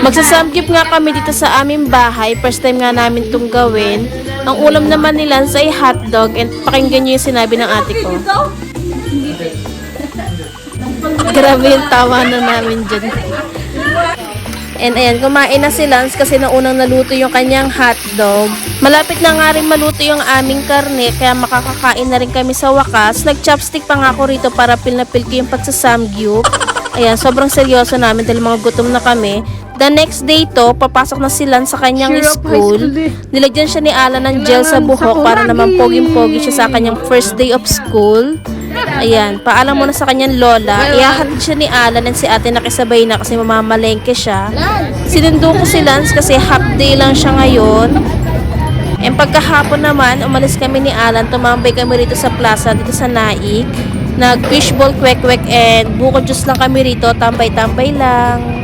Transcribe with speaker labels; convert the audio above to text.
Speaker 1: Magsasamgyup nga kami dito sa aming bahay. First time nga namin itong gawin. Ang ulam naman nila ay hotdog and pakinggan nyo yung sinabi ng ate ko. Grabe yung tawa na namin dyan. And ayan, kumain na si Lance kasi naunang naluto yung kanyang hotdog. Malapit na nga rin maluto yung aming karne kaya makakakain na rin kami sa wakas. Nag-chopstick pa nga ako rito para pil na pil ko yung pagsasamgyup. Ayan, sobrang seryoso namin dahil mga gutom na kami. The next day to, papasok na si Lance sa kanyang school. Nilagyan siya ni Alan ng gel sa buhok para naman poging-pogi siya sa kanyang first day of school. Ayan, paalam muna sa kanyang lola. Iyahatid siya ni Alan and si ate nakisabay na kasi mamamalengke siya. Sinundo ko si Lance kasi half day lang siya ngayon. And pagkahapon naman, umalis kami ni Alan. Tumambay kami rito sa plaza, dito sa Naik. Nag fishball kwek-kwek and buko juice lang kami rito. Tambay-tambay lang.